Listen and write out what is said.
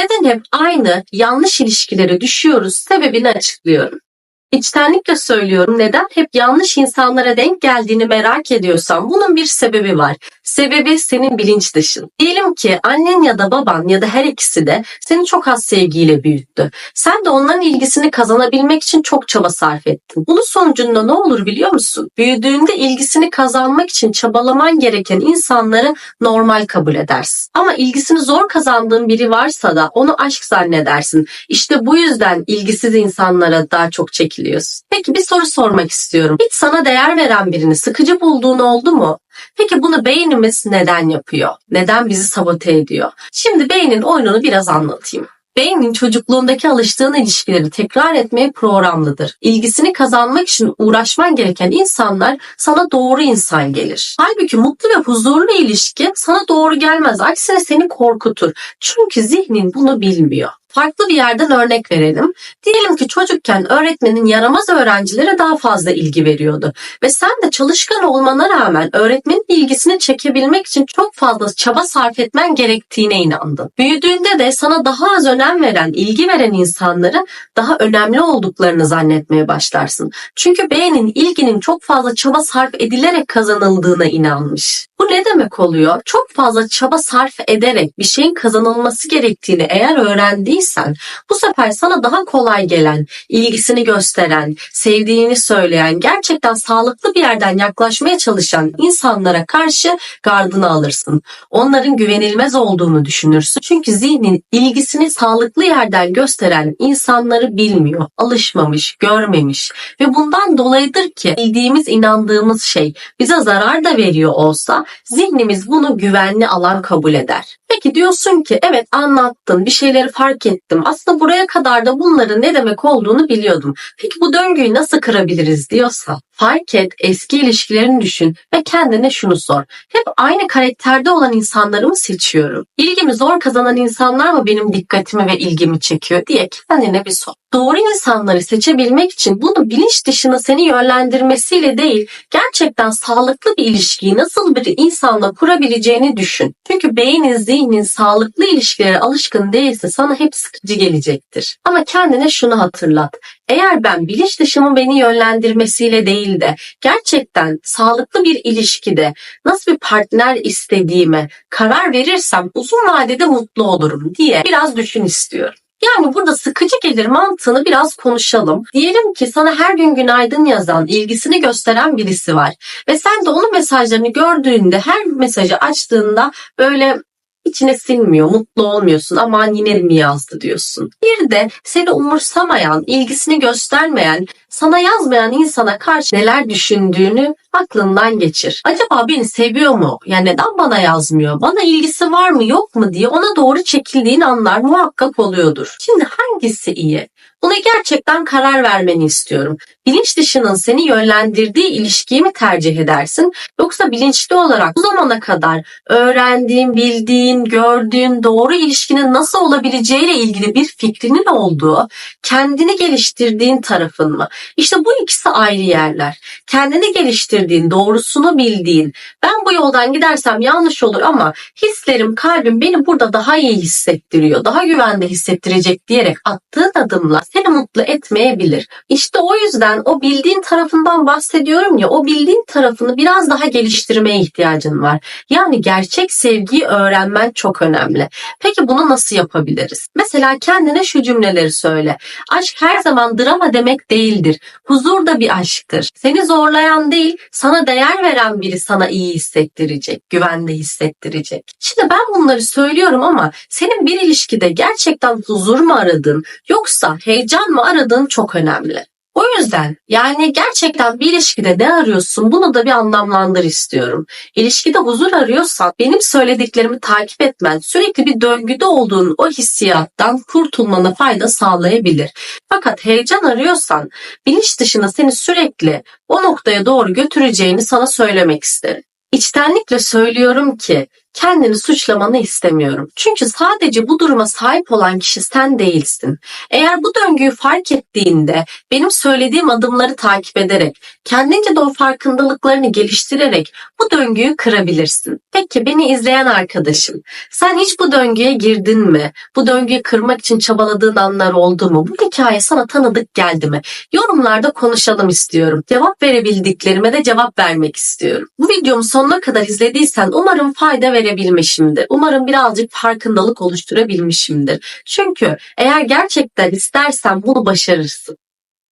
Neden hep aynı yanlış ilişkilere düşüyoruz sebebini açıklıyorum. İçtenlikle söylüyorum neden hep yanlış insanlara denk geldiğini merak ediyorsan bunun bir sebebi var. Sebebi senin bilinç dışın. Diyelim ki annen ya da baban ya da her ikisi de seni çok az sevgiyle büyüttü. Sen de onların ilgisini kazanabilmek için çok çaba sarf ettin. Bunun sonucunda ne olur biliyor musun? Büyüdüğünde ilgisini kazanmak için çabalaman gereken insanları normal kabul edersin. Ama ilgisini zor kazandığın biri varsa da onu aşk zannedersin. İşte bu yüzden ilgisiz insanlara daha çok çekiliyorsun. Peki bir soru sormak istiyorum. Hiç sana değer veren birini sıkıcı bulduğun oldu mu? Peki bunu beynimiz neden yapıyor? Neden bizi sabote ediyor? Şimdi beynin oyununu biraz anlatayım. Beynin çocukluğundaki alıştığın ilişkileri tekrar etmeye programlıdır. İlgisini kazanmak için uğraşman gereken insanlar sana doğru insan gelir. Halbuki mutlu ve huzurlu ilişki sana doğru gelmez. Aksine seni korkutur. Çünkü zihnin bunu bilmiyor. Farklı bir yerden örnek verelim. Diyelim ki çocukken öğretmenin yaramaz öğrencilere daha fazla ilgi veriyordu. Ve sen de çalışkan olmana rağmen öğretmenin ilgisini çekebilmek için çok fazla çaba sarf etmen gerektiğine inandın. Büyüdüğünde de sana daha az önem veren, ilgi veren insanları daha önemli olduklarını zannetmeye başlarsın. Çünkü beynin ilginin çok fazla çaba sarf edilerek kazanıldığına inanmış. Bu ne demek oluyor? Çok fazla çaba sarf ederek bir şeyin kazanılması gerektiğini eğer öğrendiysen bu sefer sana daha kolay gelen, ilgisini gösteren, sevdiğini söyleyen, gerçekten sağlıklı bir yerden yaklaşmaya çalışan insanlara karşı gardını alırsın. Onların güvenilmez olduğunu düşünürsün. Çünkü zihnin ilgisini sağlıklı yerden gösteren insanları bilmiyor, alışmamış, görmemiş ve bundan dolayıdır ki bildiğimiz, inandığımız şey bize zarar da veriyor olsa zihnimiz bunu güvenli alan kabul eder. Peki diyorsun ki evet anlattın, bir şeyleri fark ettim. Aslında buraya kadar da bunların ne demek olduğunu biliyordum. Peki bu döngüyü nasıl kırabiliriz diyorsa fark et, eski ilişkilerini düşün ve kendine şunu sor. Hep aynı karakterde olan insanları mı seçiyorum? İlgimi zor kazanan insanlar mı benim dikkatimi ve ilgimi çekiyor diye kendine bir sor. Doğru insanları seçebilmek için bunu bilinç dışına seni yönlendirmesiyle değil, gerçekten sağlıklı bir ilişkiyi nasıl bir insanla kurabileceğini düşün. Çünkü beynin, zihnin sağlıklı ilişkilere alışkın değilse sana hep sıkıcı gelecektir. Ama kendine şunu hatırlat. Eğer ben bilinç dışımın beni yönlendirmesiyle değil de gerçekten sağlıklı bir ilişkide nasıl bir partner istediğime karar verirsem uzun vadede mutlu olurum diye biraz düşün istiyorum. Yani burada sıkıcı gelir mantığını biraz konuşalım. Diyelim ki sana her gün günaydın yazan, ilgisini gösteren birisi var. Ve sen de onun mesajlarını gördüğünde her mesajı açtığında böyle içine sinmiyor, mutlu olmuyorsun. Aman yine mi yazdı diyorsun. Bir de seni umursamayan, ilgisini göstermeyen, sana yazmayan insana karşı neler düşündüğünü aklından geçir. Acaba beni seviyor mu? Yani neden bana yazmıyor? Bana ilgisi var mı yok mu diye ona doğru çekildiğin anlar muhakkak oluyordur. Şimdi hangisi iyi? Buna gerçekten karar vermeni istiyorum. Bilinç dışının seni yönlendirdiği ilişkiyi mi tercih edersin? Yoksa bilinçli olarak bu zamana kadar öğrendiğin, bildiğin, gördüğün doğru ilişkinin nasıl olabileceğiyle ilgili bir fikrinin olduğu, kendini geliştirdiğin tarafın mı? İşte bu ikisi ayrı yerler. Kendini geliştirdiğin, doğrusunu bildiğin, ben bu yoldan gidersem yanlış olur ama hislerim, kalbim beni burada daha iyi hissettiriyor, daha güvende hissettirecek diyerek attığın adımla seni mutlu etmeyebilir. İşte o yüzden o bildiğin tarafından bahsediyorum ya, o bildiğin tarafını biraz daha geliştirmeye ihtiyacın var. Yani gerçek sevgiyi öğrenmen çok önemli. Peki bunu nasıl yapabiliriz? Mesela kendine şu cümleleri söyle. Aşk her zaman drama demek değildir. Huzur da bir aşktır. Seni zorlayan değil, sana değer veren biri sana iyi hissettirecek, güvende hissettirecek. Şimdi ben bunları söylüyorum ama senin bir ilişkide gerçekten huzur mu aradın yoksa heyecan mı aradığın çok önemli. O yüzden yani gerçekten bir ilişkide ne arıyorsun bunu da bir anlamlandır istiyorum. İlişkide huzur arıyorsan benim söylediklerimi takip etmen sürekli bir döngüde olduğun o hissiyattan kurtulmana fayda sağlayabilir. Fakat heyecan arıyorsan bilinç dışına seni sürekli o noktaya doğru götüreceğini sana söylemek isterim. İçtenlikle söylüyorum ki kendini suçlamanı istemiyorum. Çünkü sadece bu duruma sahip olan kişi sen değilsin. Eğer bu döngüyü fark ettiğinde benim söylediğim adımları takip ederek, kendince de o farkındalıklarını geliştirerek bu döngüyü kırabilirsin. Peki beni izleyen arkadaşım, sen hiç bu döngüye girdin mi? Bu döngüyü kırmak için çabaladığın anlar oldu mu? Bu hikaye sana tanıdık geldi mi? Yorumlarda konuşalım istiyorum. Cevap verebildiklerime de cevap vermek istiyorum. Bu videomu sonuna kadar izlediysen umarım fayda verebilmişimdir. Umarım birazcık farkındalık oluşturabilmişimdir. Çünkü eğer gerçekten istersen bunu başarırsın.